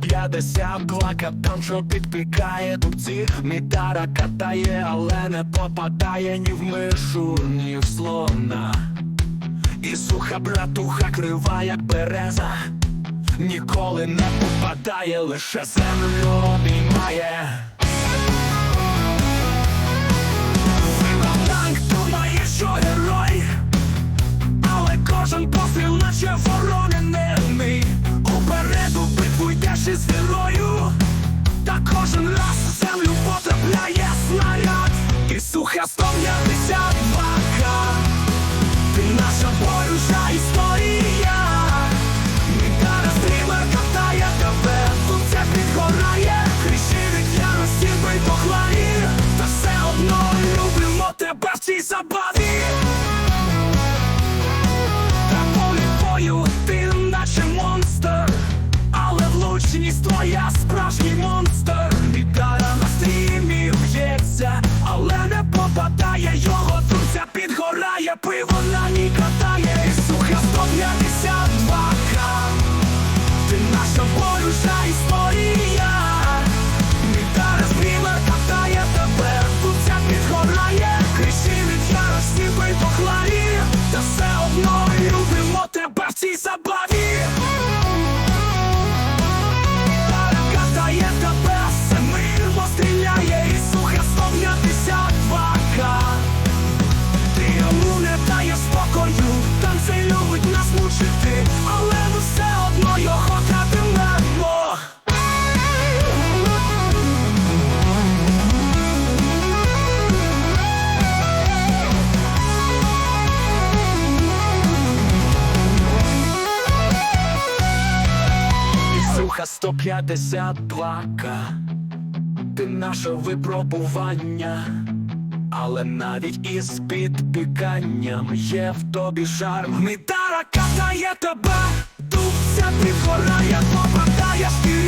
п'ятдесят клака там, що підпікає дубці Мітара катає, але не попадає ні в мишу, ні в слона. І суха братуха крива, як береза, ніколи не попадає, лише землю обіймає. Sabah, Sabah. Суха 152К Ти наше випробування, але навіть із підпіканням є в тобі жар, Мітара катає тебе, дубця підгорає, попадаєш і